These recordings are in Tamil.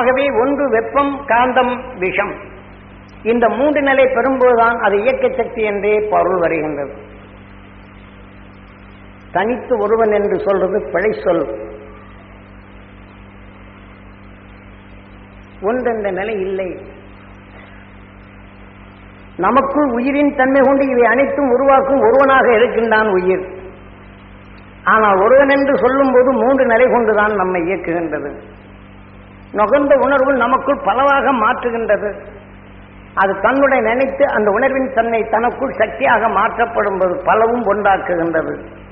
ஆகவே ஒன்று வெப்பம் காந்தம் விஷம். இந்த மூன்று நிலை பெறும்போதுதான் அது இயக்க சக்தி என்றே பொருள் வருகின்றது. தனித்து ஒருவன் என்று சொல்றது பிழை சொல். ஒன்றென்ற நிலை இல்லை. நமக்குள் உயிரின் தன்மை கொண்டு இவை அனைத்தும் உருவாக்கும் ஒருவனாக இருக்கின்றான் உயிர். ஆனால் ஒருவன் என்று சொல்லும் போது மூன்று நிலை கொண்டுதான் நம்மை இயக்குகின்றது. நுகர்ந்த உணர்வு நமக்குள் பலவாக மாற்றுகின்றது. அது தன்னுடைய நினைத்து அந்த உணர்வின் தன்னை தனக்குள் சக்தியாக மாற்றப்படும் போது பலவும் ஒன்றாக்குகின்றது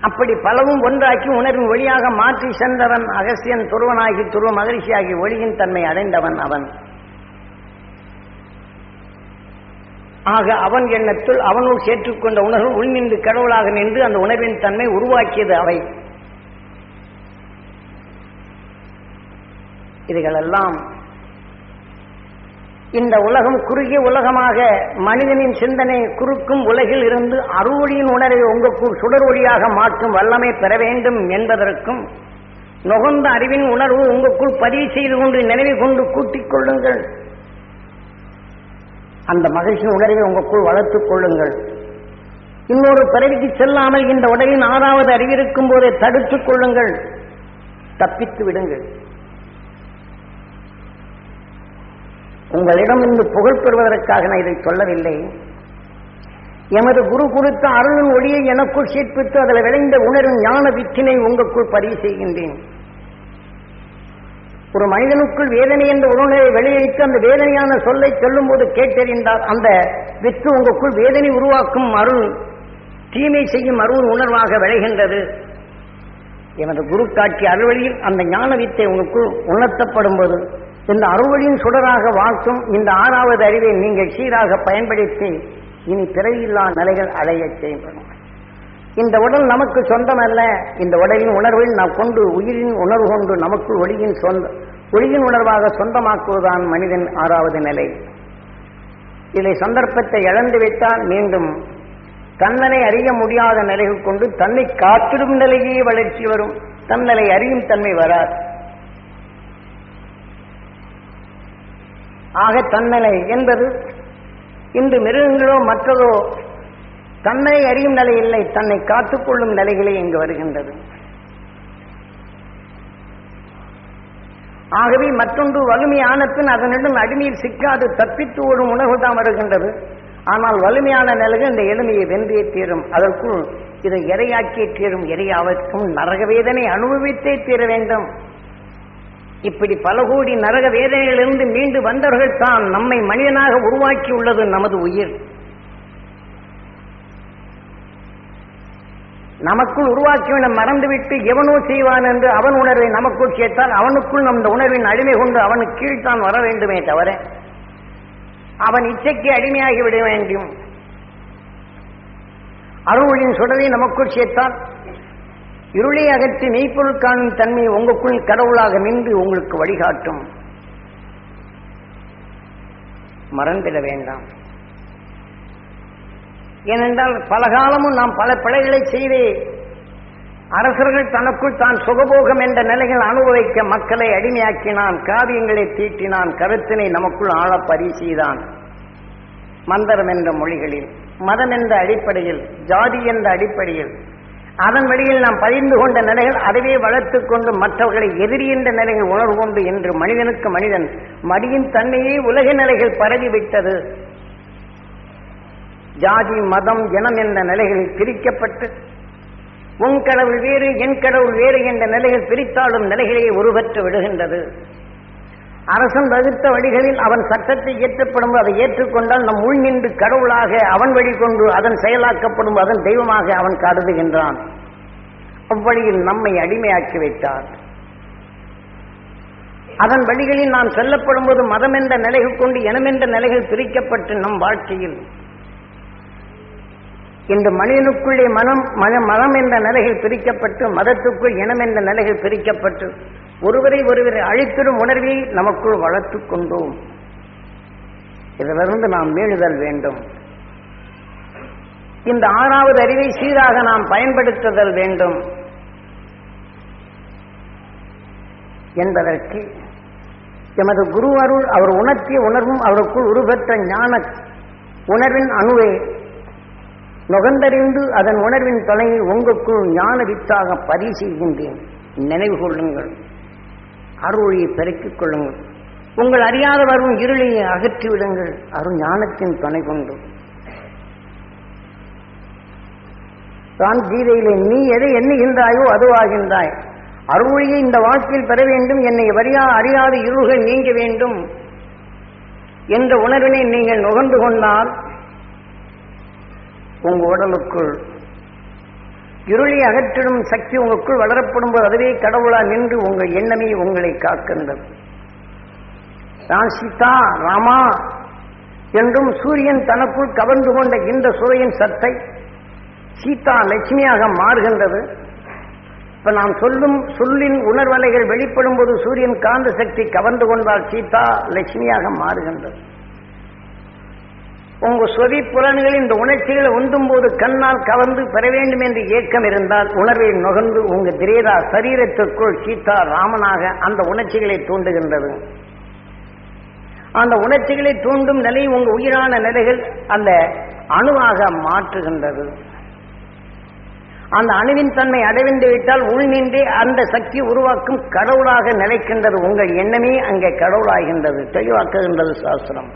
அப்படி பலவும் ஒன்றாக்கி உணர்வின் ஒளியாக மாற்றி சென்றவன் அகசியன் துருவனாகி துருவ மகிழ்ச்சியாகி ஒளியின் தன்மை அடைந்தவன் அவன். ஆக அவன் எண்ணத்துள் அவனுள் சேர்த்துக்கொண்ட உணர்வு உள் நின்று கடவுளாக நின்று அந்த உணர்வின் தன்மை உருவாக்கியது அவை. இதுகளெல்லாம் இந்த உலகம் குறுகிய உலகமாக மனிதனின் சிந்தனை குறுக்கும் உலகில் இருந்து அருவொளியின் உணர்வை உங்களுக்குள் சுடர் ஒளியாக மாற்றும் வல்லமை பெற வேண்டும் என்பதற்கும் நுகர்ந்த அறிவின் உணர்வு உங்களுக்குள் பதிவு செய்து கொண்டு நினைவு கொண்டு கூட்டிக் கொள்ளுங்கள். அந்த மகிழ்ச்சியின் உணர்வை உங்களுக்குள் வளர்த்துக் கொள்ளுங்கள். இன்னொரு பிறவிக்கு செல்லாமல் இந்த உடலின் ஆறாவது அறிவிருக்கும் போதே தடுத்துக் கொள்ளுங்கள். தப்பித்து விடுங்கள். உங்களிடம் இன்று புகழ் பெறுவதற்காக நான் இதை சொல்லவில்லை. எமது குரு கொடுத்த அருளின் ஒளியை எனக்குள் சேர்ப்பித்து அதில் விளைந்த உணரும் ஞான வித்தினை உங்களுக்குள் பதிவு செய்கின்றேன். ஒரு மனிதனுக்குள் வேதனை என்ற உணர்வை வெளியேற்று அந்த வேதனையான சொல்லை சொல்லும் போது கேட்டறிந்தால் அந்த வித்து உங்களுக்குள் வேதனை உருவாக்கும் அருள் தீமை செய்யும் அருள் உணர்வாக விளைகின்றது. எமது குரு காட்சி அறுவழியில் அந்த ஞான வித்தை உங்களுக்குள் உணர்த்தப்படும் போது இந்த அறுவழியின் சுடராக வாழ்த்தும் இந்த ஆறாவது அறிவை நீங்கள் சீராக பயன்படுத்தி இனி பிறவியில்லா நிலைகள் அடைய செய்யப்படும். இந்த உடல் நமக்கு சொந்தமல்ல. இந்த உடலின் உணர்வில் நாம் கொண்டு உயிரின் உணர்வு கொண்டு நமக்கு ஒளியின் சொந்த ஒளியின் உணர்வாக சொந்தமாக்குவதுதான் மனிதன் ஆறாவது நிலை. இதை சந்தர்ப்பத்தை இழந்து விட்டால் மீண்டும் தன்னனை அறிய முடியாத நிலைகள் கொண்டு தன்னை காத்திடும் நிலையே வளர்ச்சி வரும். தன்னலை அறியும் தன்மை வராது. ஆக தன்னிலை என்பது இன்று மிருகங்களோ மற்றதோ தன்னை அறியும் நிலை இல்லை தன்னை காத்துக்கொள்ளும் நிலைகளே இங்கு வருகின்றது. ஆகவே மற்றொன்று வலிமையான பின் அதனிடம் அடிமையில் சிக்காது தப்பித்து ஓடும் உணர்வு தான் வருகின்றது. ஆனால் வலிமையான நிலகு இந்த எளிமையை வென்றே தீரும். அதற்குள் இதை இரையாக்கியே தீரும். இரையாவதற்கும் நரக வேதனை அனுபவித்தே தீர வேண்டும். இப்படி பல கோடி நரக வேதனையிலிருந்து மீண்டு வந்தவர்கள் தான் நம்மை மனிதனாக உருவாக்கி உள்ளது நமது உயிர். நமக்குள் உருவாக்கியவனை மறந்துவிட்டு எவனோ செய்வான் என்று அவன் உணர்வை நமக்குள் சேர்த்தால் அவனுக்குள் நம் உணர்வின் அடிமை கொண்டு அவனுக்கு கீழ்த்தான் வர வேண்டுமே தவிர அவன் இச்சைக்கு அடிமையாகி விட வேண்டும். அருளின் சுடரை நமக்குள் சேர்த்தால் இருளை அகற்றி மெய்ப்பொருள் காணும் தன்மை உங்களுக்குள் கடவுளாக நின்று உங்களுக்கு வழிகாட்டும். மறந்திட வேண்டாம். ஏனென்றால் பல காலமும் நாம் பல பிழைகளை செய்தே அரசர்கள் தனக்குள் தான் சுகபோகம் என்ற நிலைகள் அனுபவிக்க மக்களை அடிமையாக்கினான் காவியங்களை தீட்டினான் கருத்தினை நமக்குள் ஆழ பரிசீதான். மந்திரம் என்ற மொழிகளில் மதம் என்ற அடிப்படையில் ஜாதி என்ற அடிப்படையில் அதன் வழியில் நாம் பதிந்து கொண்ட நிலைகள் அதுவே வளர்த்து கொண்டு மற்றவர்களை எதிரி என்ற நிலைகள் உணர்வு கொண்டு என்று மனிதனுக்கு மனிதன் மடியின் தன்மையே உலக நிலைகள் பரவிவிட்டது. ஜாதி மதம் இனம் என்ற நிலைகளில் பிரிக்கப்பட்டு உன் கடவுள் வேறு என் கடவுள் வேறு என்ற நிலைகள் பிரித்தாலும் நிலைகளையே உருவற்று விடுகின்றது அரசன் வகுத்த வழிகளில் அவன் சட்டத்தை இயற்றப்படும் அதை ஏற்றுக்கொண்டால் நம் உள் நின்று கடவுளாக அவன் வழி கொண்டு அதன் செயலாக்கப்படும் அதன் தெய்வமாக அவன் கருதுகின்றான். அவ்வழியில் நம்மை அடிமையாக்கி வைத்தார். அதன் வழிகளில் நாம் செல்லப்படும் போது மதம் என்ற நிலைகள் கொண்டு இனம் என்ற நிலைகள் பிரிக்கப்பட்டு நம் வாழ்க்கையில் இன்று மனிதனுக்குள்ளே மனம் மன மதம் என்ற நிலைகள் பிரிக்கப்பட்டு மதத்துக்குள் இனம் என்ற நிலைகள் பிரிக்கப்பட்டு ஒருவரை ஒருவரை அழித்திடும் உணர்வை நமக்குள் வளர்த்துக் கொண்டோம். இதிலிருந்து நாம் மீளுதல் வேண்டும். இந்த ஆறாவது அறிவை சீராக நாம் பயன்படுத்துதல் வேண்டும். என்பதற்கு எமது குரு அருள் அவர் உணர்த்திய உணர்வும் அவருக்குள் உருபெற்ற ஞான உணர்வின் அணுவை நுகர்ந்தறிந்து அதன் உணர்வின் தொலையை உங்களுக்குள் ஞான வித்தாக பதிவு செய்கின்றேன் நினைவு கொள்ளுங்கள். அருளியை பெருக்கிக் கொள்ளுங்கள். உங்கள் அறியாத வரும் இருளையை அகற்றிவிடுங்கள். அருள் ஞானத்தின் துணை கொண்டு. தான் கீதையிலே நீ எதை எண்ணுகின்றாயோ அதுவாகின்றாய். அருளியை இந்த வாழ்க்கையில் பெற வேண்டும். என்னை வரியா அறியாத இருள்கள் நீங்க வேண்டும். என்ற உணர்வினை நீங்கள் நுகர்ந்து கொண்டால் உங்க உடலுக்குள். இருளை அகற்றிடும் சக்தி உங்களுக்குள் வளரப்படும் போது அதுவே கடவுளா நின்று உங்கள் எண்ணமே உங்களை காக்கின்றது. நான் சீதா ராமா என்றும் சூரியன் தனக்குள் கவர்ந்து கொண்ட இந்த சுவையின் சத்தை சீதா லட்சுமியாக மாறுகின்றது. இப்ப நாம் சொல்லும் சொல்லின் உணர்வலைகள் வெளிப்படும் போது சூரியன் காந்த சக்தி கவர்ந்து கொண்டால் சீதா லட்சுமியாக மாறுகின்றது. உங்க சொதி புலன்களில் இந்த உணர்ச்சிகளை உந்தும் போது கண்ணால் கவர்ந்து பெற வேண்டும் என்று ஏக்கம் இருந்தால் உணர்வை நுகர்ந்து உங்க திரேதா சரீரத்திற்குள் சீதா ராமனாக அந்த உணர்ச்சிகளை தூண்டுகின்றது. அந்த உணர்ச்சிகளை தூண்டும் நிலை உங்க உயிரான நிலைகள் அந்த அணுவாக மாற்றுகின்றது. அந்த அணுவின் தன்மை அடைவிந்து விட்டால் உள் நின்றே அந்த சக்தி உருவாக்கும் கடவுளாக நிலைக்கின்றது. உங்கள் எண்ணமே அங்கே கடவுளாகின்றது. தெளிவாக்குகின்றது சாஸ்திரம்.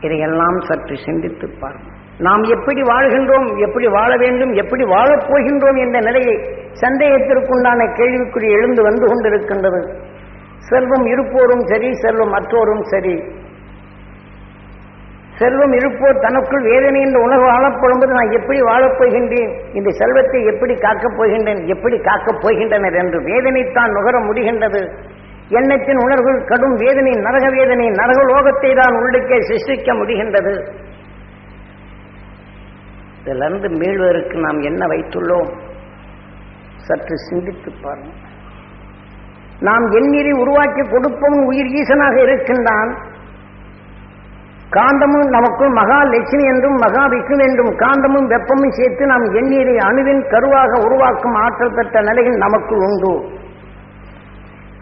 இதையெல்லாம் சற்று சிந்தித்து பார்ப்போம் நாம் எப்படி வாழ்கின்றோம் எப்படி வாழ வேண்டும் எப்படி வாழப் போகின்றோம் என்ற நிலையை சந்தேகத்திற்குண்டான கேள்விக்குறி எழுந்து வந்து கொண்டிருக்கின்றது. செல்வம் இருப்போரும் சரி செல்வம் மற்றோரும் சரி. செல்வம் இருப்போர் தனக்குள் வேதனை என்ற உணர்வு ஆளப்படும்போது நான் எப்படி வாழப் போகின்றேன் இந்த செல்வத்தை எப்படி காக்கப் போகின்றேன் எப்படி காக்கப் போகின்றனர் என்று வேதனைத்தான் நுகர முடிகின்றது. எண்ணத்தின் உணர்வுகள் கடும் வேதனை நரக வேதனை நரக லோகத்தை தான் உள்ளுக்கே சிருஷ்டிக்க முடிகின்றது. இதிலிருந்து மீள்வதற்கு நாம் என்ன வைத்துள்ளோம்? சற்று சிந்தித்து பாருங்கள். நாம் எண்ணீரை உருவாக்கி கொடுப்பவன் உயிர் ஈசனாக இருக்கின்றான். காந்தமும் நமக்குள் மகா லட்சுமி என்றும் மகா விஷ்ணு என்றும் காந்தமும் வெப்பமும் சேர்த்து நாம் எண்ணீரை அணுவின் கருவாக உருவாக்கும் ஆற்றல் பெற்ற நிலையில் நமக்குள் உண்டு.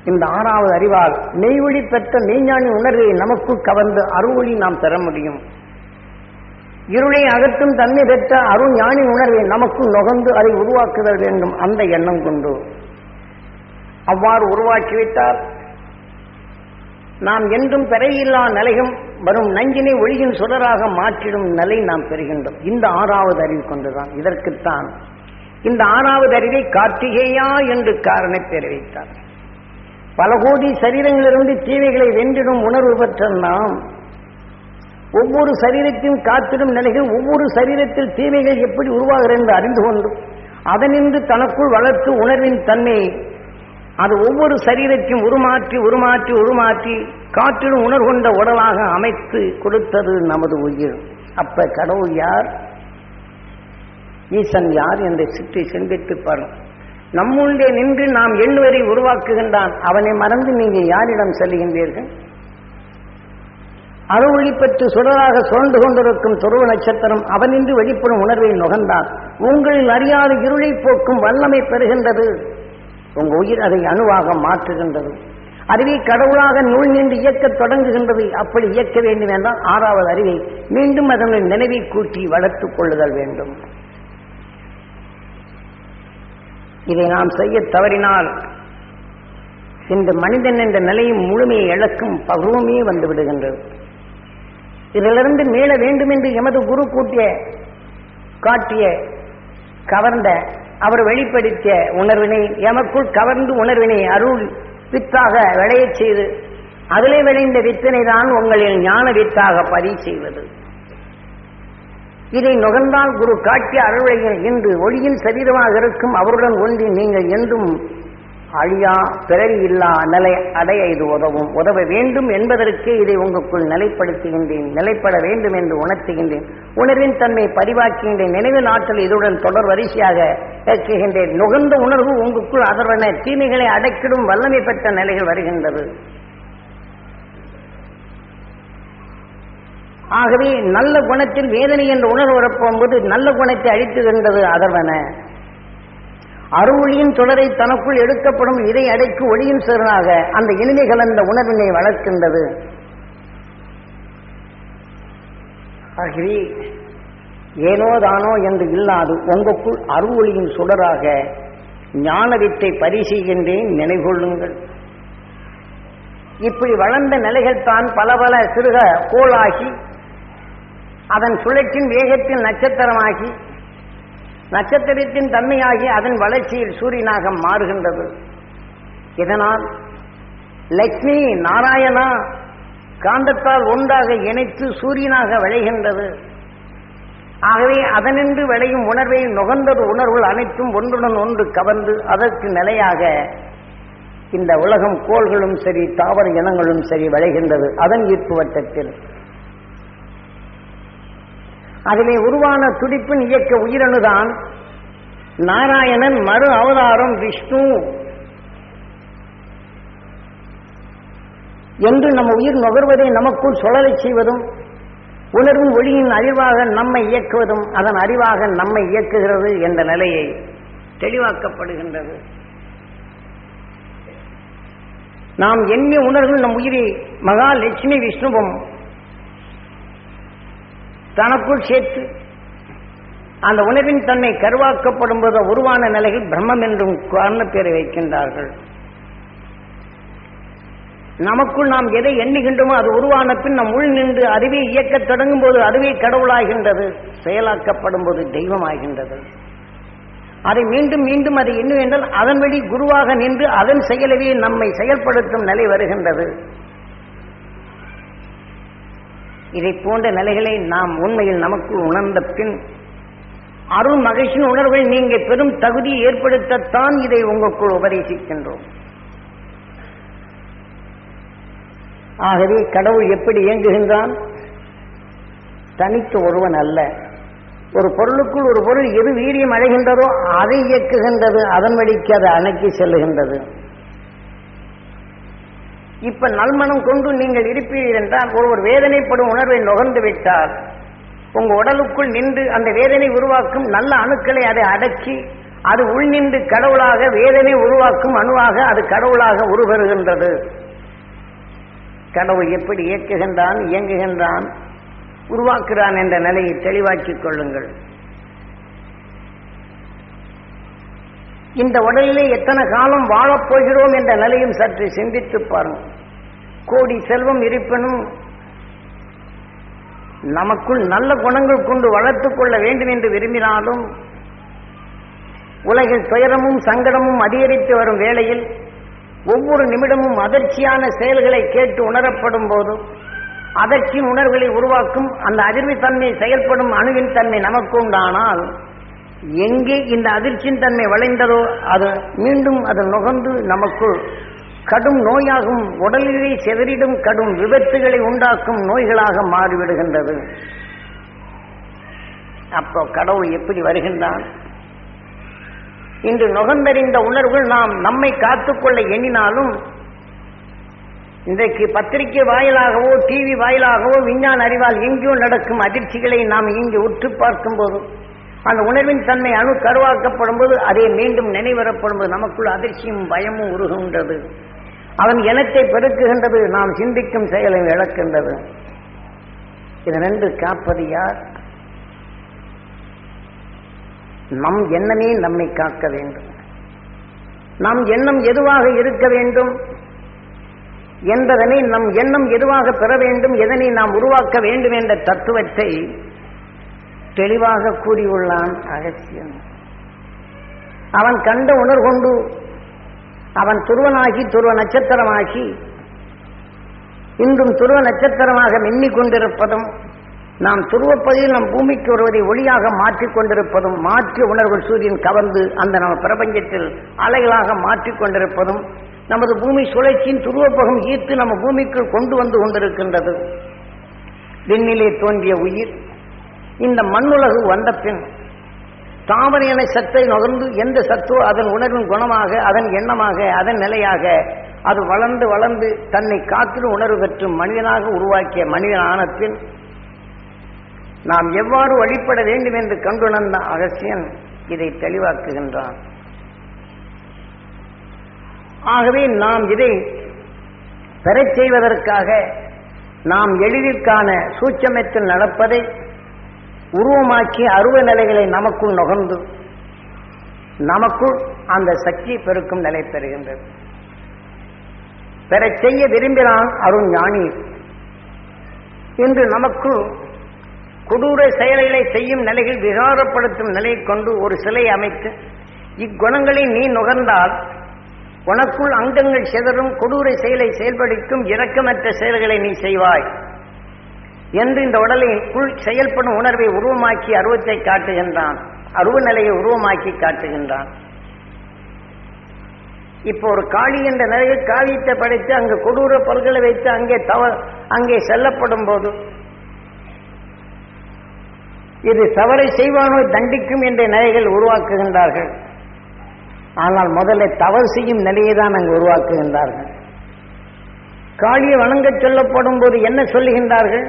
இந்த ஆறாவது அறிவால் மெய்வழி பெற்ற மெய்ஞானி உணர்வை நமக்கு கவர்ந்து அருள்வழி நாம் பெற முடியும். இருளை அகற்றும் தன்மை பெற்ற அருள் ஞானி உணர்வை நமக்கு நுகர்ந்து அதை உருவாக்குதல் வேண்டும் அந்த எண்ணம் கொண்டு. அவ்வாறு உருவாக்கிவிட்டால் நாம் என்றும் பெறையில்லா நிலையும் வரும் நஞ்சினை ஒளியின் சுடராக மாற்றிடும் நிலை நாம் பெறுகின்றோம். இந்த ஆறாவது அறிவு கொண்டுதான். இதற்குத்தான் இந்த ஆறாவது அறிவை கார்த்திகேயா என்று காரணை பெற வைத்தார் பல கோடி சரீரங்களிலிருந்து தீவைகளை வென்றிடும் உணர்வு பெற்ற நாம். ஒவ்வொரு சரீரத்தையும் காத்திடும் நிலைகள் ஒவ்வொரு சரீரத்தில் தீமைகள் எப்படி உருவாகிறது என்று அறிந்து கொண்டு அதனின்று தனக்குள் வளர்த்து உணர்வின் தன்மை அது ஒவ்வொரு சரீரத்தையும் உருமாற்றி உருமாற்றி உருமாற்றி காற்றிலும் உணர்கொண்ட உடலாக அமைத்து கொடுத்தது நமது உயிர். அப்ப கடவுள் யார்? ஈசன் யார்? என்று சுற்றி சிந்தித்து பாருங்கள் நம்முள்ளே நின்று நாம் எண்ணுவரை உருவாக்குகின்றான். அவனை மறந்து நீங்க யாரிடம் செல்கின்றீர்கள்? அறுவழி சுடராக சுழண்டு கொண்டிருக்கும் துருவ நட்சத்திரம் அவனின்று வெளிப்படும் உணர்வை நுகர்ந்தான் உங்களில் அறியாத இருளை போக்கும் வல்லமை பெறுகின்றது. உங்க உயிர் அதை அணுவாக மாற்றுகின்றது. அறிவை கடவுளாக நூல் நின்று இயக்கத் தொடங்குகின்றது. அப்படி இயக்க வேண்டும் என்றால் ஆறாவது அறிவை மீண்டும் அதனுடைய நினைவை கூட்டி வளர்த்துக் கொள்ளுதல் வேண்டும். இதை நாம் செய்ய தவறினால் இந்த மனிதன் என்ற நிலையும் முழுமையை இழக்கும் பருவமே வந்து விடுகின்றது. இதிலிருந்து மீள வேண்டும் என்று எமது குரு கூட்டிய காட்டிய கவர்ந்த அவர் வெளிப்படுத்திய உணர்வினை எமக்குள் கவர்ந்து உணர்வினை அருள் வித்தாக விளையச் செய்து அதிலே விளைந்த வித்தினை தான் உங்களின் ஞான வித்தாக பதிவு செய்வது. இதை நுகர்ந்தால் குரு காட்டிய அருளையில் இன்று ஒளியின் சரீரமாக இருக்கும் அவருடன் ஒன்றி நீங்கள் என்றும் அழியா பிறவி இல்லா நிலை அடைய இது உதவும். உதவ வேண்டும் என்பதற்கே இதை உங்களுக்குள் நிலைப்படுத்துகின்றேன். நிலைப்பட வேண்டும் என்று உணர்த்துகின்றேன். உணர்வின் தன்மை பதிவாக்குகின்றேன். நினைவு நாட்கள் இதுடன் தொடர் வரிசையாக ஏற்றுகின்றேன் நுகர்ந்த உணர்வு உங்களுக்குள் அதர்வன தீமைகளை அடக்கிடும் வல்லமை பெற்ற நிலைகள் வருகின்றது. ஆகவே நல்ல குணத்தில் வேதனை என்ற உணர்வு வரப்போகும்போது நல்ல குணத்தை அழித்துகின்றது அதர்வன. அருவொளியின் தொடரை தனக்குள் எடுக்கப்படும் இதை அடைக்கு ஒளியும் சிறனாக அந்த இனிமை கலந்த உணர்வினை வளர்க்கின்றது. ஆகவே ஏனோ தானோ என்று இல்லாது உங்களுக்குள் அருவொளியின் சுடராக ஞான வித்தை பரிசீகின்றேன் நினைகொள்ளுங்கள் இப்படி வளர்ந்த நிலைகள் தான் பல பல சிறுக கோளாகி அதன் சுழற்சியின் வேகத்தில் நட்சத்திரமாகி நட்சத்திரத்தின் தன்மையாகி அதன் வளர்ச்சியில் சூரியனாக மாறுகின்றது. இதனால் லக்ஷ்மி நாராயணா காந்தத்தால் ஒன்றாக இணைத்து சூரியனாக விளைகின்றது. ஆகவே அதனின்று விளையும் உணர்வை நுகர்ந்தது உணர்வுகள் அனைத்தும் ஒன்றுடன் ஒன்று கவர்ந்து அதற்கு நிலையாக இந்த உலகம் கோள்களும் சரி தாவர இனங்களும் சரி விளைகின்றது. அதன் ஈர்ப்பு வட்டத்தில் அதிலே உருவான துடிப்பின் இயக்க உயிரணுதான். நாராயணன் மறு அவதாரம் விஷ்ணு என்று நம்ம உயிர் நுகர்வதை நமக்குள் சுழலச் செய்வதும் உணர்வும் ஒளியின் அறிவாக நம்மை இயக்குவதும் அதன் அறிவாக நம்மை இயக்குகிறது என்ற நிலையை தெளிவாக்கப்படுகின்றது. நாம் எண்ணிய உணர்வு நம் உயிரை மகா லட்சுமி விஷ்ணுவும் தனக்குள் சேர்த்து அந்த உணவின் தன்மை கருவாக்கப்படும் போது உருவான நிலையில் பிரம்மம் என்றும் காரண பேரை வைக்கின்றார்கள். நமக்குள் நாம் எதை எண்ணுகின்றோமோ அது உருவான பின் நம் உள் நின்று அதுவே இயக்க தொடங்கும் போது அதுவே கடவுளாகின்றது செயலாக்கப்படும் போது தெய்வமாகின்றது. அதை மீண்டும் மீண்டும் அதை எண்ணுவென்றால் அதன் வழி குருவாக நின்று அதன் செயலவே நம்மை செயல்படுத்தும் நிலை வருகின்றது. இதை போன்ற நிலைகளை நாம் உண்மையில் நமக்குள் உணர்ந்த பின் அருள் மகிழ்ச்சியின் உணர்வை நீங்க பெரும் தகுதியை ஏற்படுத்தத்தான் இதை உங்களுக்குள் உபதேசிக்கின்றோம். ஆகவே கடவுள் எப்படி இயங்குகின்றான்? தனித்த ஒருவன் அல்ல. ஒரு பொருளுக்குள் ஒரு பொருள் எது வீரியம் அடைகின்றதோ அதை இயக்குகின்றது அதன் வழிக்கு அதை அணைக்கி செல்லுகின்றது. இப்ப நல்மனம் கொண்டு நீங்கள் இருப்பீர்கள் என்றால் ஒருவர் வேதனைப்படும் உணர்வை நுகர்ந்து விட்டால் உங்க உடலுக்குள் நின்று அந்த வேதனை உருவாக்கும் நல்ல அணுக்களை அதை அடக்கி அது உள் நின்று கடவுளாக வேதனை உருவாக்கும் அணுவாக அது கடவுளாக உருவருகின்றது. கடவுள் எப்படி இயக்குகின்றான் இயங்குகின்றான் உருவாக்குறான் என்ற நிலையை தெளிவாக்கிக் கொள்ளுங்கள். இந்த உடலிலே எத்தனை காலம் வாழப் போகிறோம் என்ற நிலையும் சற்று சிந்தித்து பாருங்கள். கோடி செல்வம் இருப்பினும் நமக்குள் நல்ல குணங்கள் கொண்டு வளர்த்துக் கொள்ள வேண்டும் என்று விரும்பினாலும் உலகில் துயரமும் சங்கடமும் அதிகரித்து வரும் வேளையில் ஒவ்வொரு நிமிடமும் அதிர்ச்சியான செயல்களை கேட்டு உணரப்படும் போது அதற்கின் உணர்வுகளை உருவாக்கும் அந்த அதிர்வு தன்மை செயல்படும் அணுவின் தன்மை நமக்கு உண்டானால் எங்கே இந்த அதிர்ச்சியின் தன்மை வளைந்ததோ அது மீண்டும் அது நுகர்ந்து நமக்குள் கடும் நோயாகும் உடலிலே செதறிடும் கடும் விபத்துகளை உண்டாக்கும் நோய்களாக மாறிவிடுகின்றது. அப்போ கடவுள் எப்படி வருகின்றான்? இன்று நுகர்ந்தறிந்த உணர்வுகள் நாம் நம்மை காத்துக்கொள்ள எண்ணினாலும் இன்றைக்கு பத்திரிகை வாயிலாகவோ டிவி வாயிலாகவோ விஞ்ஞான அறிவால் எங்கேயோ நடக்கும் அதிர்ச்சிகளை நாம் இங்கு உற்று பார்க்கும் போது அந்த உணர்வின் தன்மை அணு கருவாக்கப்படும் போது அதை மீண்டும் நினைவரப்படும் போது நமக்குள் அதிர்ச்சியும் பயமும் உருகுகின்றது. அவன் இனத்தை பெருக்குகின்றது நாம் சிந்திக்கும் செயலை இழக்கின்றது இதனின்று காப்பது யார்? நம் எண்ணமே நம்மை காக்க வேண்டும். நம் எண்ணம் எதுவாக இருக்க வேண்டும்? என்பதனை நம் எண்ணம் எதுவாக பெற வேண்டும்? எதனை நாம் உருவாக்க வேண்டும் என்ற தத்துவத்தை தெளிவாக கூறியுள்ளான் அகசியன் அவன் கண்ட உணர்கொண்டு அவன் துருவனாகி துருவ நட்சத்திரமாகி இன்றும் துருவ நட்சத்திரமாக மின்னிக் கொண்டிருப்பதும் நாம் துருவப்பதில் நம் பூமிக்கு வருவதை ஒளியாக மாற்றிக் கொண்டிருப்பதும் மாற்றிய உணர்வு சூரியன் கவர்ந்து அந்த நம்ம பிரபஞ்சத்தில் அலைகளாக மாற்றிக் கொண்டிருப்பதும் நமது பூமி சுழற்சியின் துருவப்பகம் ஈர்த்து நம்ம பூமிக்குள் கொண்டு வந்து கொண்டிருக்கின்றது. விண்ணிலே தோன்றிய உயிர் இந்த மண்ணுலகு வந்த பின் தாவர சத்தை நுகர்ந்து எந்த சத்தோ அதன் உணர்வின் குணமாக அதன் எண்ணமாக அதன் நிலையாக அது வளர்ந்து வளர்ந்து தன்னை காத்திரு உணர்வு பெற்று மனிதனாக உருவாக்கிய மனிதனான பின் நாம் எவ்வாறு வழிபட வேண்டும் என்று கண்டுணர்ந்த அகசியன் இதை தெளிவாக்குகின்றான். ஆகவே நாம் இதை பெறச் செய்வதற்காக நாம் எளிதிற்கான சூச்சமத்தில் நடப்பதை உருவமாக்கி அருவ நிலைகளை நமக்குள் நுகர்ந்து நமக்குள் அந்த சக்தி பெருக்கும் நிலை பெறுகின்றது. பெற செய்ய விரும்பினான் அருண் ஞானி. இன்று நமக்கு கொடூர செயல்களை செய்யும் நிலையில் விகாரப்படுத்தும் நிலை கொண்டு ஒரு சிலை அமைத்து இக்குணங்களை நீ நுகர்ந்தால் உனக்குள் அங்கங்கள் சிதறும் கொடூர செயலை செயல்படுத்தும் இரக்கமற்ற செயல்களை நீ செய்வாய். என்று இந்த உடலிற்குள் செயல்படும் உணர்வை உருவமாக்கி அருவத்தை காட்டுகின்றான். அருவ நிலையை உருவமாக்கி காட்டுகின்றான். இப்போ ஒரு காளி என்ற நிலையில் காவியத்தை படைத்து அங்கு கொடூர பல்களை வைத்து அங்கே தவ அங்கே செல்லப்படும் போது இது தவறை செய்வானோ தண்டிக்கும் என்ற நிலைகள் உருவாக்குகின்றார்கள். ஆனால் முதல்ல தவறு செய்யும் நிலையை தான் அங்கு உருவாக்குகின்றார்கள். காளியை வணங்கச் சொல்லப்படும் போது என்ன சொல்லுகின்றார்கள்?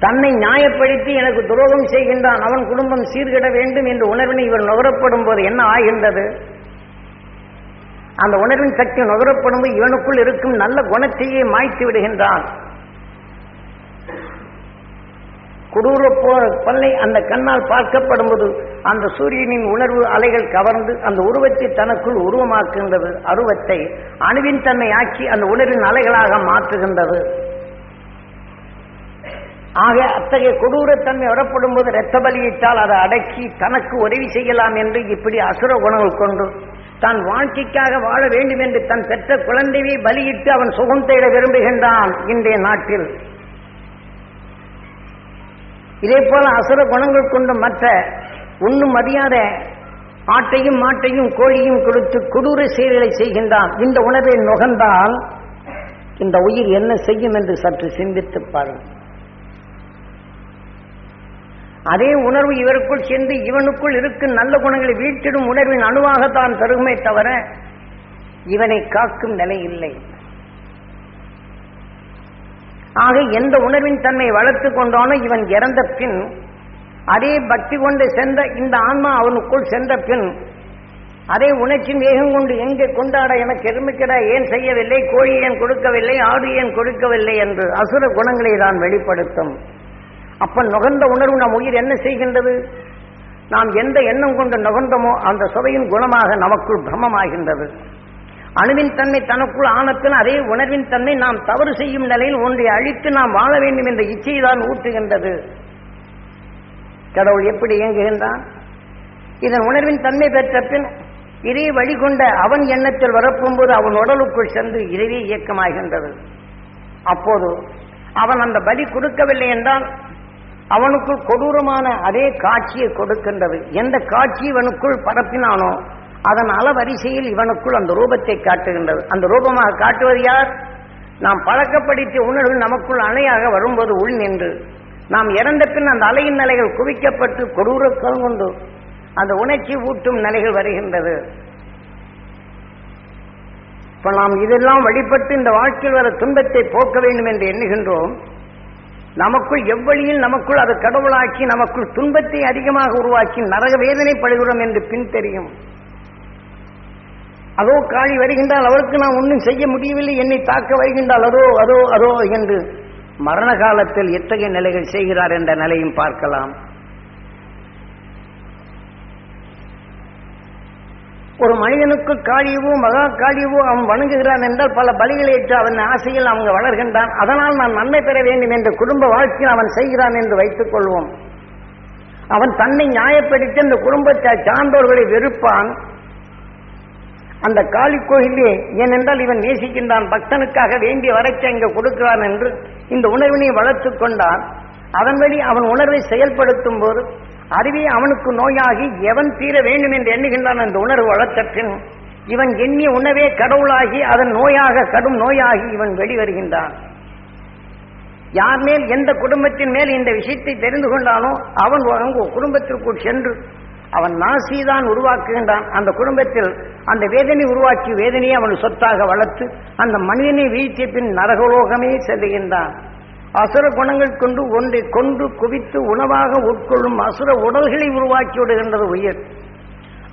தன்னை நியாயப்படுத்தி எனக்கு துரோகம் செய்கின்றான். அவன் குடும்பம் சீர்கிட வேண்டும் என்ற உணர்வினை இவர் நுகரப்படும் போது என்ன ஆகின்றது? அந்த உணர்வின் சக்தி நுகரப்படும் போது இவனுக்குள் இருக்கும் நல்ல குணத்தையே மாய்த்து விடுகின்றான். கொடூர பல்லை அந்த கண்ணால் பார்க்கப்படும்போது அந்த சூரியனின் உணர்வு அலைகள் கவர்ந்து அந்த உருவத்தை தனக்குள் உருவமாக்குகின்றது. அருவத்தை அணுவின் தன்னை ஆக்கி அந்த உணர்வின் அலைகளாக மாற்றுகின்றது. ஆக அத்தகைய கொடூரத்தன்மை வரப்படும் போது இரத்த பலியிட்டால் அதை அடக்கி தனக்கு உதவி செய்யலாம் என்று இப்படி அசுர குணங்கள் கொண்டு தான் வாழ்க்கைக்காக வாழ வேண்டும் என்று தன் பெற்ற குழந்தையை பலியிட்டு அவன் சுகம் தேட விரும்புகின்றான் இன்றைய நாட்டில். இதே போல அசுர குணங்கள் கொண்டு மற்ற ஒன்றும் மதியாத ஆட்டையும் மாட்டையும் கோழியும் கொடுத்து கொடூர செயல்களை செய்கின்றான். இந்த உணர்வை நுகர்ந்தால் இந்த உயிர் என்ன செய்யும் என்று சற்று சிந்தித்து பாருங்கள். அதே உணர்வு இவருக்குள் சென்று இவனுக்குள் இருக்கும் நல்ல குணங்களை வீழ்த்திடும் உணர்வின் அணுவாகத்தான் தருமே தவிர இவனை காக்கும் நிலை இல்லை. ஆக எந்த உணர்வின் தன்மை வளர்த்து கொண்டானோ இவன் இறந்த பின் அதே பக்தி கொண்டு சென்ற இந்த ஆன்மா அவனுக்குள் சென்ற பின் அதே உணர்ச்சியின் வேகம் கொண்டு எங்கே கொண்டாட எனக்கு எருமைக்கிட ஏன் செய்யவில்லை கோழி ஏன் கொடுக்கவில்லை ஆடு ஏன் கொடுக்கவில்லை என்று அசுர குணங்களை தான் வெளிப்படுத்தும். அப்ப நுகர்ந்த உணர்வு நம் உயிர் என்ன செய்கின்றது? நாம் எந்த எண்ணம் கொண்டு நுகர்ந்தோமோ அந்த சுவையின் குணமாக நமக்குள் பிரமமாகின்றது அணுவின் தன்மை தனக்குள் ஆனத்தில் அதே உணர்வின் தன்மை நாம் தவறு செய்யும் நிலையில் ஒன்றை அழித்து நாம் வாழ வேண்டும் என்ற இச்சையை தான் ஊற்றுகின்றது கடவுள் எப்படி இயங்குகின்றான்? இதன் உணர்வின் தன்மை பெற்ற பின் இதே வழிகொண்ட அவன் எண்ணத்தில் வரப்போகும்போது அவன் உடலுக்குள் சென்று இதுவே இயக்கமாகின்றது. அப்போது அவன் அந்த பலி கொடுக்கவில்லை என்றால் அவனுக்குள் கொடூரமான அதே காட்சியை கொடுக்கின்றது. எந்த காட்சி இவனுக்குள் பரப்பினானோ அதன் அளவரிசையில் இவனுக்குள் அந்த ரூபத்தை காட்டுகின்றது. அந்த ரூபமாக காட்டுவது யார்? நாம் பழக்கப்படுத்திய உணர்வு நமக்குள் அணையாக வரும்போது உள் நின்று நாம் இறந்த பின் அந்த அலையின் நிலைகள் குவிக்கப்பட்டு கொடூர கொண்டு அந்த உணர்ச்சி ஊட்டும் நிலைகள் வருகின்றது. இப்ப நாம் இதெல்லாம் வழிபட்டு இந்த வாழ்க்கையில் வர துன்பத்தை போக்க வேண்டும் என்று எண்ணுகின்றோம். நமக்குள் எவ்வழியில் நமக்குள் அது கடவுளாக்கி நமக்குள் துன்பத்தை அதிகமாக உருவாக்கி நரக வேதனை படுகிறோம் என்று பின் தெரியும். அதோ காளி வருகின்றால் அவருக்கு நான் ஒன்றும் செய்ய முடியவில்லை. என்னை தாக்க வருகின்றால் அதோ அதோ அதோ என்று மரண காலத்தில் எத்தகைய நிலைகள் செய்கிறார் என்ற நிலையும் பார்க்கலாம். ஒரு மனிதனுக்கு காளியவோ மகா காளியவோ அவன் வணங்குகிறான் என்றால் பல பலிகளை ஏற்று அவன் ஆசையில் அவங்க வளர்கின்றான். அதனால் நான் நன்மை பெற வேண்டும் என்று குடும்ப வாழ்க்கையில் அவன் செய்கிறான் என்று வைத்துக் கொள்வோம். அவன் தன்னை நியாயப்படுத்தி அந்த குடும்பத்தை சார்ந்தோர்களை வெறுப்பான். அந்த காளி கோயிலே ஏனென்றால் இவன் நேசிக்கின்றான். பக்தனுக்காக வேண்டிய வரைக்கு இங்கு கொடுக்கிறான் என்று இந்த உணர்வினை வளர்த்துக் கொண்டான். அதன் வழி அவன் உணர்வை செயல்படுத்தும் போது அதுவே அவனுக்கு நோயாகி எவன் தீர வேண்டும் என்று எண்ணுகின்றான் அந்த உணர்வு வளர்த்தற்றின் இவன் எண்ணிய உணவே கடவுளாகி அதன் நோயாக கடும் நோயாகி இவன் வெளிவருகின்றான். யார் மேல் எந்த குடும்பத்தின் மேல் இந்த விஷயத்தை தெரிந்து கொண்டானோ அவன் அங்கு குடும்பத்திற்குள் சென்று அவன் நாசிதான் உருவாக்குகின்றான். அந்த குடும்பத்தில் அந்த வேதனை உருவாக்கி வேதனையை அவன் சொத்தாக வளர்த்து அந்த மனிதனை வீழ்த்திய பின் நரகலோகமே செல்லுகின்றான். அசுர குணங்கள் கொண்டு ஒன்றை கொண்டு குவித்து உணவாக உட்கொள்ளும் அசுர உடல்களை உருவாக்கி விடுகின்றது உயிர்.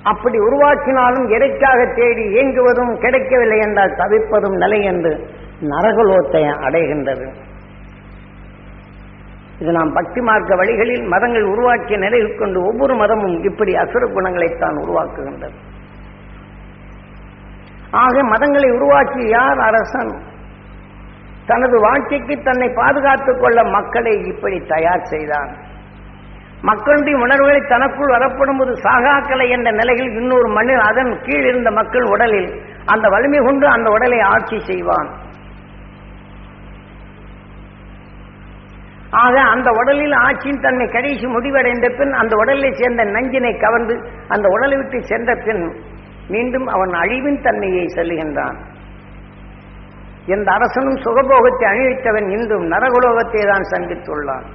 அப்படி உருவாக்கினாலும் எடைக்காக தேடி இயங்குவதும் கிடைக்கவில்லை என்றால் தவிப்பதும் நிலை என்று நரகலோத்தை அடைகின்றது. இது நாம் பக்தி மார்க்க வழிகளில் மதங்கள் உருவாக்கிய நிலையில் கொண்டு ஒவ்வொரு மதமும் இப்படி அசுர குணங்களைத்தான் உருவாக்குகின்றது. ஆக மதங்களை உருவாக்கி யார் அரசன்? தனது வாழ்க்கைக்கு தன்னை பாதுகாத்துக் கொள்ள மக்களை இப்படி தயார் செய்தான். மக்களுடைய உணர்வுகளை தனக்குள் வரப்படும் போது சாகாக்கலை என்ற நிலையில் இன்னொரு மண்ணில் அதன் கீழ் இருந்த மக்கள் உடலில் அந்த வலிமை கொண்டு அந்த உடலை ஆட்சி செய்வான். ஆக அந்த உடலில் ஆட்சியின் தன்மை கடைசி முடிவடைந்த பின் அந்த உடலை சேர்ந்த நஞ்சினை கவர்ந்து அந்த உடலை விட்டு சென்ற பின் மீண்டும் அவன் அழிவின் தன்மையை செல்லுகின்றான். எந்த அரசனும் சுகபோகத்தை அணிவித்தவன் இன்றும் நரகுலோகத்தை தான் சந்தித்துள்ளான்.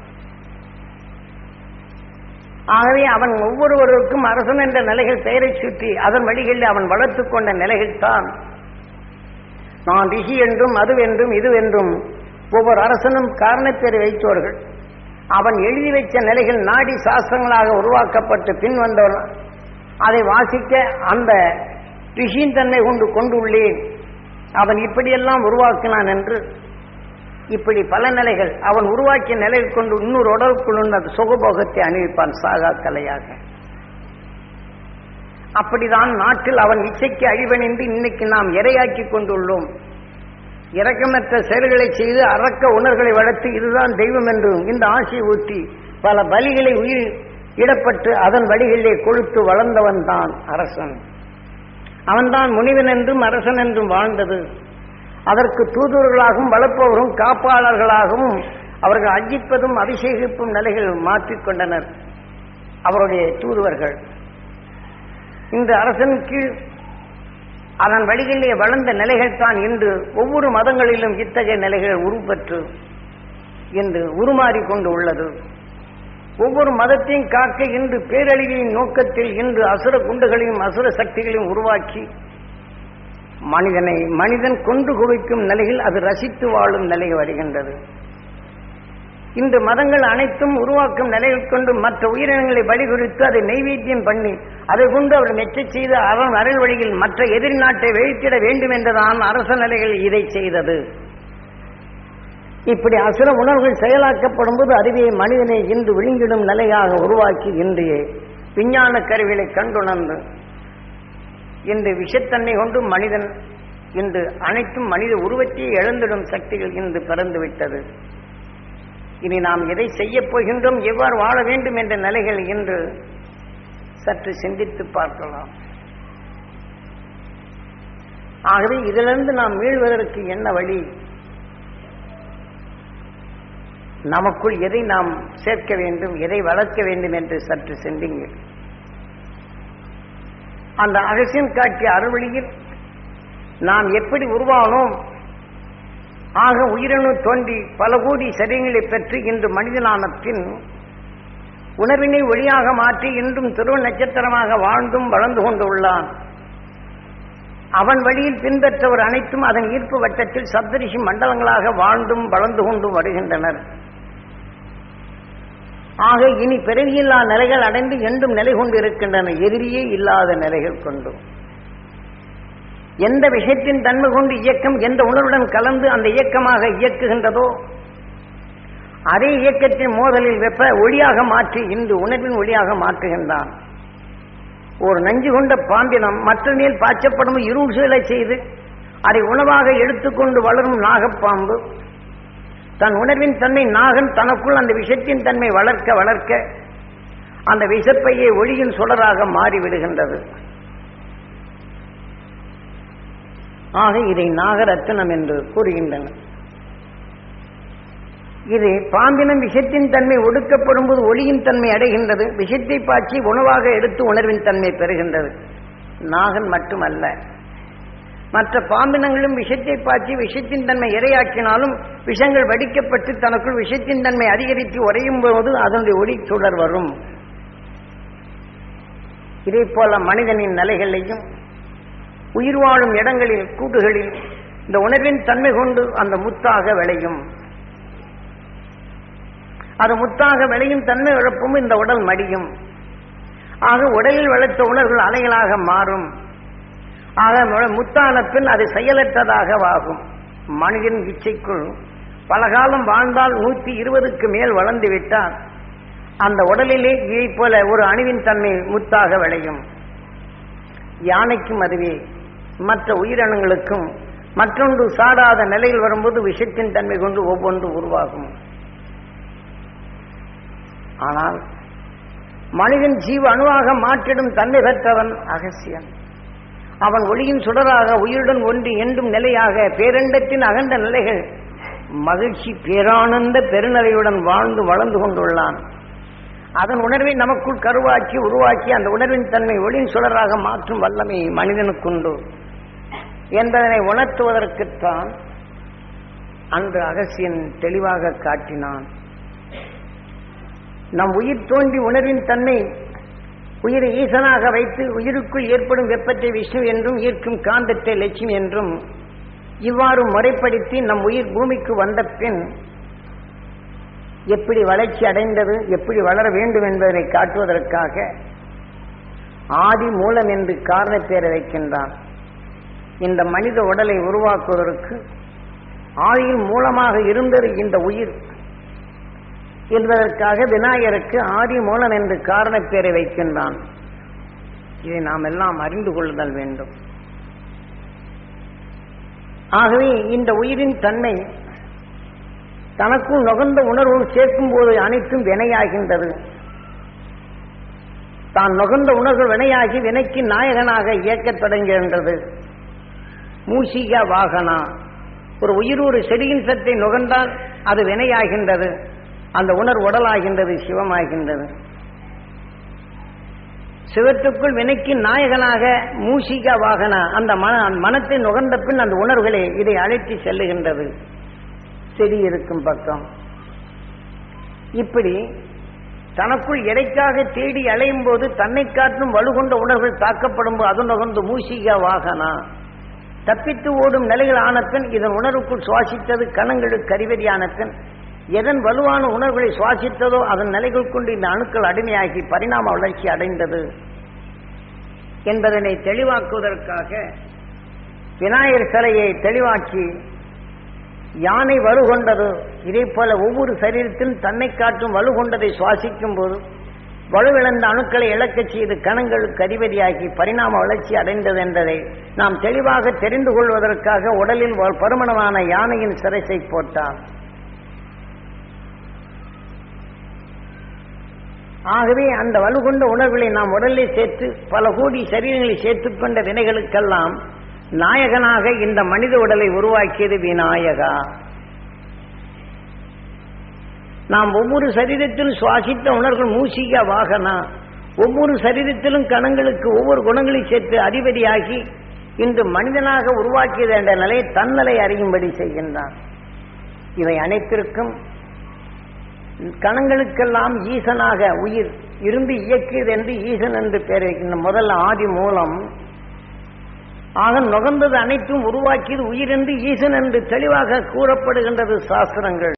ஆகவே அவன் ஒவ்வொருவருக்கும் அரசன் என்ற நிலைகள் பெயரை சுற்றி அதன் வழிகளில் அவன் வளர்த்துக் கொண்ட நிலைகள் தான். நான் ரிஷி என்றும் அதுவென்றும் இதுவென்றும் ஒவ்வொரு அரசனும் காரணப்பேரை வைத்தோர்கள். அவன் எழுதி வைத்த நிலைகள் நாடி சாஸ்திரங்களாக உருவாக்கப்பட்டு பின் வந்தவன். அதை வாசிக்க அந்த ரிஷியின் தன்மை கொண்டு கொண்டுள்ளேன். அவன் இப்படியெல்லாம் உருவாக்கினான் என்று இப்படி பல நிலைகள் அவன் உருவாக்கிய நிலையை கொண்டு இன்னொரு உடலுக்குள் உள்ள சுகபோகத்தை அணிவிப்பான் சாகா கலையாக. அப்படிதான் நாட்டில் அவன் இச்சைக்கு அழிவணிந்து இன்னைக்கு நாம் இரையாக்கி கொண்டுள்ளோம். இரக்கமற்ற செயல்களை செய்து அறக்க உணர்களை வளர்த்து இதுதான் தெய்வம் என்றும் இந்த ஆசையை ஊட்டி பல பலிகளை உயிர் இடப்பட்டு அதன் வழிகளிலே கொழுத்து வளர்ந்தவன் தான் அரசன். அவன்தான் முனிவன் என்றும் அரசன் என்றும் வாழ்ந்தது. அதற்கு தூதுவர்களாகவும் வளர்ப்பவரும் காப்பாளர்களாகவும் அவர்கள் அஜிப்பதும் அபிஷேகிப்பும் நிலைகள் மாற்றிக்கொண்டனர் அவருடைய தூதுவர்கள். இந்த அரசன் கீழ் அதன் வழியிலே வளர்ந்த நிலைகள் தான் இன்று ஒவ்வொரு மதங்களிலும் இத்தகைய நிலைகள் உருப்பெற்று இன்று உருமாறி கொண்டு உள்ளது. ஒவ்வொரு மதத்தையும் காக்க இன்று பேரழிவின் நோக்கத்தில் இன்று அசுர குண்டுகளையும் அசுர சக்திகளையும் உருவாக்கி மனிதனை மனிதன் கொண்டு குவிக்கும் நிலையில் அது ரசித்து வாழும் நிலை வருகின்றது. இந்த மதங்கள் அனைத்தும் உருவாக்கும் நிலையை கொண்டு மற்ற உயிரினங்களை வழிகுறித்து அதை நெய்வேத்தியம் பண்ணி அதை கொண்டு அவர் மெச்சச் செய்து அவன் அருள் வழியில் மற்ற எதிரி நாட்டை வீழ்த்திட வேண்டும் என்றுதான் அரச நிலைகள் இதை செய்தது. இப்படி அசுர உணர்வுகள் செயலாக்கப்படும் போது அறிவியை மனிதனை இன்று விழுங்கிடும் நிலையாக உருவாக்கி இன்றைய விஞ்ஞான கருவிகளை கண்டுணர்ந்து இன்று விஷத்தன்மை கொண்டு மனிதன் இன்று அனைத்தும் மனித உருவத்தையே இழந்திடும் சக்திகள் இன்று பிறந்துவிட்டது. இனி நாம் எதை செய்யப் போகின்றோம் எவ்வாறு வாழ வேண்டும் என்ற நிலைகள் இன்று சற்று சிந்தித்து பார்க்கலாம். ஆகவே இதிலிருந்து நாம் மீள்வதற்கு என்ன வழி? நமக்குள் எதை நாம் சேர்க்க வேண்டும் எதை வளர்க்க வேண்டும் என்று சற்று சிந்திங்கள் அந்த அகசியம் காட்டிய அறுவழியில் நாம் எப்படி உருவானோம்? ஆக உயிரணு தோன்றி பல கோடி சரியங்களை பெற்று இன்று மனிதனான பின் உணர்வினை ஒளியாக மாற்றி இன்றும் திருவ நட்சத்திரமாக வாழ்ந்தும் வளர்ந்து கொண்டு உள்ளான் அவன் வழியில் பின்பற்றவர் அனைத்தும் அதன் ஈர்ப்பு வட்டத்தில் சப்தரிஷி மண்டலங்களாக வாழ்ந்தும் வளர்ந்து கொண்டும் வருகின்றனர். ஆக இனி பிறவியில்லா நிலைகள் அடைந்து என்றும் நிலை கொண்டு இருக்கின்றன எதிரியே இல்லாத நிலைகள் கொண்டும் எந்த விஷயத்தின் தன்மை கொண்டு இயக்கம் எந்த உணர்வுடன் கலந்து அந்த இயக்கமாக இயக்குகின்றதோ அதே இயக்கத்தின் மோதலில் வெப்ப ஒளியாக மாற்றி இன்று உணர்வின் ஒளியாக மாற்றுகின்றான். ஒரு நஞ்சு கொண்ட பாம்பினம் மற்ற மேல் பாய்ச்சப்படும் இருள் சூழலை செய்து அதை உணவாக எடுத்துக்கொண்டு வளரும் நாகப்பாம்பு தன் உணர்வின் தன்மை நாகன் தனக்குள் அந்த விஷத்தின் தன்மை வளர்க்க வளர்க்க அந்த விஷப்பையை ஒளியின் சுடராக மாறிவிடுகின்றது. ஆக இதை நாகரத்தினம் என்று கூறுகின்றனர் இது பாம்பினம் விஷத்தின் தன்மை ஒடுக்கப்படும் போது ஒளியின் தன்மை அடைகின்றது. விஷத்தை பாய்ச்சி உணவாக எடுத்து உணர்வின் தன்மை பெறுகின்றது. நாகன் மட்டுமல்ல. மற்ற பாம்பினங்களும் விஷத்தை பாய்ச்சி விஷத்தின் தன்மை இரையாக்கினாலும் விஷங்கள் வடிக்கப்பட்டு தனக்குள் விஷத்தின் தன்மை அதிகரித்து உறையும் போது அதனுடைய ஒளி சுடர் வரும். இதே போல மனிதனின் நிலைகளையும் உயிர் வாழும் இடங்களில் கூட்டுகளில் இந்த உணர்வின் தன்மை கொண்டு அந்த முத்தாக விளையும். அது முத்தாக விளையும் தன்மை இழப்பும் இந்த உடல் மடியும். ஆக உடலில் வளர்த்த உணர்வுகள் அலைகளாக மாறும். ஆக முத்தான பின் அது செயலற்றதாக ஆகும் மனிதன் இச்சைக்குள் பலகாலம் வாழ்ந்தால் நூற்றி இருபதுக்கு மேல் வளர்ந்து விட்டால் அந்த உடலிலே இதை போல ஒரு அணுவின் தன்மை முத்தாக விளையும். யானைக்கும் அதுவே மற்ற உயிரினங்களுக்கும் மற்றொன்று சாடாத நிலையில் வரும்போது விஷத்தின் தன்மை கொண்டு ஒவ்வொன்று உருவாகும். ஆனால் மனிதன் ஜீவ அணுவாக மாற்றிடும் தன்மை பெற்றவன் அகசியன். அவன் ஒளியின் சுடராக உயிருடன் ஒன்றி என்றும் நிலையாக பேரண்டத்தின் அகண்ட நிலைகள். மகிழ்ச்சி பேரானந்த பெருநிலையுடன் வாழ்ந்து வளர்ந்து கொண்டுள்ளான். அதன் உணர்வை நமக்குள் கருவாக்கி உருவாக்கி அந்த உணர்வின் தன்மை ஒளியின் சுடராக மாற்றும் வல்லமை மனிதனுக்குண்டு என்பதனை உணர்த்துவதற்குத்தான் அன்று அகசியன் தெளிவாக காட்டினான். நம் உயிர் தோன்றி உணர்வின் தன்மை உயிரை ஈசனாக வைத்து உயிருக்குள் ஏற்படும் வெப்பத்தை விஷ்ணு என்றும் ஈர்க்கும் காந்தத்தை லட்சுமி என்றும் இவ்வாறு முறைப்படுத்தி நம் உயிர் பூமிக்கு வந்த பின் எப்படி வளர்ச்சி அடைந்தது எப்படி வளர வேண்டும் என்பதனை காட்டுவதற்காக ஆதி மூலம் என்று காரணப்பேரை வைக்கின்றான் இந்த மனித உடலை உருவாக்குவதற்கு ஆதியின் மூலமாக இருந்தது இந்த உயிர். என்பதற்காக விநாயகருக்கு ஆதி மூலம் என்று காரணப்பேரை வைக்கின்றான். இதை நாம் எல்லாம் அறிந்து கொள்ளுதல் வேண்டும். ஆகவே இந்த உயிரின் தன்மை தனக்குள் நுகர்ந்த உணர்வு சேர்க்கும் போது அனைத்தும் வினையாகின்றது. தான் நுகர்ந்த உணர்வு வினையாகி வினைக்கு நாயகனாக இயக்கத் தொடங்குகின்றது. மூசிகா வாகனா. ஒரு உயிர் ஒரு செடியின் சத்தை நுகர்ந்தால் அது வினையாகின்றது. அந்த உணர்வு உடலாகின்றது சிவமாகின்றது. சிவத்துக்குள் வினைக்கு நாயகனாக மூசிக வாகன அந்த மன மனத்தை நுகர்ந்த பின் அந்த உணர்வுகளே இதை அழைத்து செல்லுகின்றது. செடி இருக்கும் பக்கம். இப்படி தனக்குள் எடைக்காக தேடி அலையும் போது தன்னை காட்டும் வலுகொண்ட உணர்வுகள் தாக்கப்படும் போது அது நுகர்ந்து மூசிக வாகனா. தப்பித்து ஓடும் நிலைகள் ஆனப்பின் இதன் உணர்வுக்குள் சுவாசித்தது கணங்களுக்கு அறிவதியானப்பின் எதன் வலுவான உணர்வுகளை சுவாசித்ததோ அதன் நிலைகள் கொண்டு இந்த அணுக்கள் அடிமையாகி பரிணாம வளர்ச்சி அடைந்தது என்பதனை தெளிவாக்குவதற்காக விநாயகர் சிலையை தெளிவாக்கி யானை வலுகொண்டது. இதே போல ஒவ்வொரு சரீரத்திலும் தன்னை காட்டும் வலுகொண்டதை சுவாசிக்கும் போது வலுவிழந்த அணுக்களை இழக்கச் செய்து கணங்களுக்கு அதிபதியாகி பரிணாம வளர்ச்சி அடைந்தது என்பதை நாம் தெளிவாக தெரிந்து கொள்வதற்காக உடலில் பருமணமான யானையின் சிரசை போட்டான் ஆகவே அந்த வலுகொண்ட உணர்வுகளை நாம் உடலில் சேர்த்து பல கோடி சரீரங்களை சேர்த்துக் கொண்ட வினைகளுக்கெல்லாம் நாயகனாக இந்த மனித உடலை உருவாக்கியது விநாயகா. நாம் ஒவ்வொரு சரீரத்திலும் சுவாசித்த உணர்வுகள் மூசிகா வாகனா. ஒவ்வொரு சரீரத்திலும் கணங்களுக்கு ஒவ்வொரு குணங்களை சேர்த்து அதிபதியாகி இன்று மனிதனாக உருவாக்கியது என்ற நிலையை தன்னலை அறியும்படி செய்கின்றான். இவை அனைத்திற்கும் கணங்களுக்கெல்லாம் ஈசனாக உயிர் இருந்து இயக்கியது என்று ஈசன் என்று பெயர் வைக்கின்ற முதல் ஆதி மூலம் ஆக நுகர்ந்தது அனைத்தும் உருவாக்கியது உயிர் என்று ஈசன் என்று தெளிவாக கூறப்படுகின்றது சாஸ்திரங்கள்.